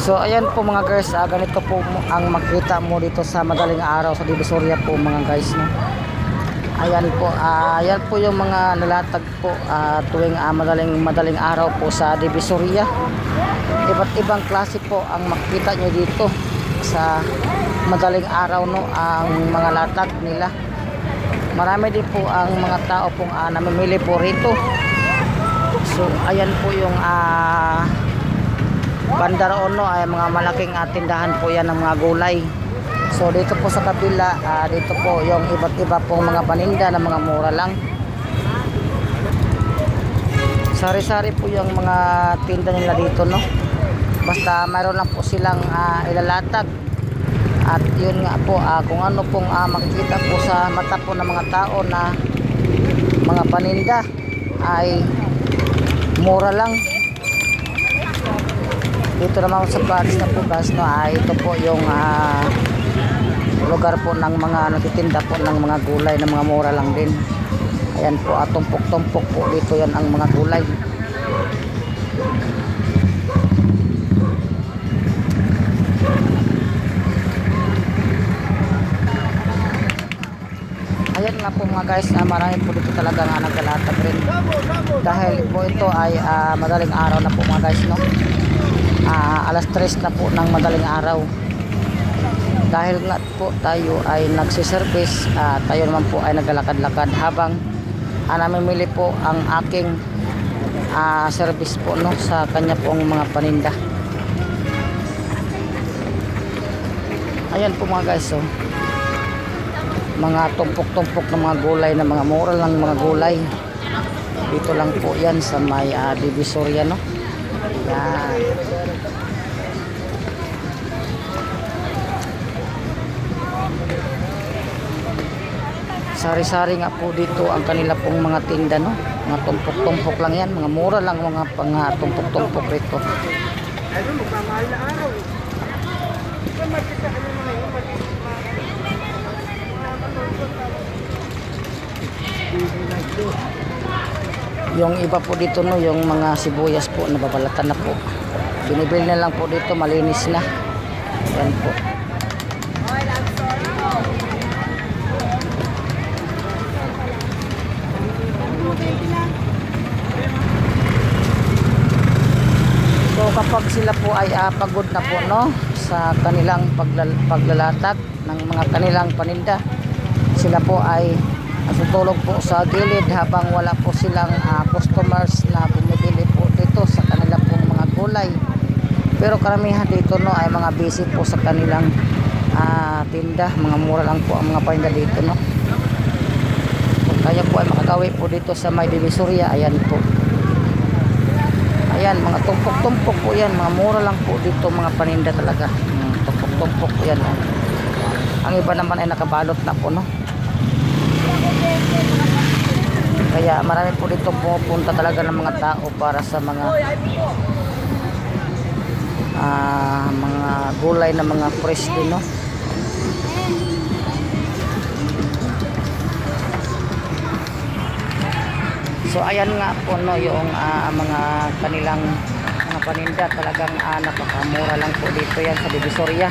So ayan po mga guys, ah, ganito po ang makita mo dito sa madaling araw sa Divisoria po mga guys no. Ayan po, ah, ayan po yung mga nalatag po ah, tuwing ah, madaling madaling araw po sa Divisoria. Iba't ibang klase po ang makita nyo dito sa madaling araw no ang mga latag nila. Marami din po ang mga tao pong ah, namimili po rito. So ayan po yung Bandaroon no ay mga malaking ah, tindahan po yan ng mga gulay. So dito po sa kabila, ah, dito po yung iba't iba pong mga paninda na mga mura lang. Sari-sari po yung mga tinda nila dito no. Basta mayroon lang po silang ah, ilalatag. At yun nga po, ah, kung ano pong ah, makikita po sa mata po ng mga tao na mga paninda ay mura lang dito naman sa Paris na po guys no ay ito po yung ah, lugar po ng mga nagtitinda po ng mga gulay na mga mura lang din. Ayan po at tumpok-tumpok po dito yan ang mga gulay. Ayan nga po mga guys na marami po dito talaga nga nagkalatag rin. Dahil po ito ay ah, madaling araw na po mga guys no Ah, alas 3 na po ng madaling araw. Dahil nga po tayo ay nagsiservice ah, tayo naman po ay naglalakad-lakad. Habang ah, namimili po ang aking ah, service po no sa kanya pong mga paninda. Ayan po mga guys oh. mga tumpok-tumpok ng mga gulay na mga mura lang mga gulay. Dito lang po yan sa may ah, Divisoria no yan Sari-sari nga po dito ang kanila pong mga tinda, no? Mga tumpok-tumpok lang yan. Mga mura lang mga pang ah, rito. Yung iba po dito, no? Yung mga sibuyas po, nababalatan na po. Binibili na lang po dito, malinis na. Yan po. So kapag sila po ay ah, pagod na po no sa kanilang paglal- paglalatag ng mga kanilang paninda, sila po ay natutulog po sa gilid habang wala po silang ah, customers na bumibili po dito sa kanila pong mga gulay. Pero karamihan dito no ay mga busy po sa kanilang ah, tinda, mga mura lang po ang mga paninda dito no. Kung kaya po ay makagawi po dito sa May Divisoria, ayan po. Ayan, mga tumpok-tumpok po yan. Mga mura lang po dito, mga paninda talaga. Mm, Tumpok-tumpok po yan. oh. Ang iba naman ay nakabalot na po, no? Kaya marami po dito pumupunta talaga ng mga tao para sa mga ah, mga gulay na mga fresh din, no? So ayan nga po no yung ah, mga kanilang mga paninda talagang uh, napakamura lang po dito yan sa Divisoria.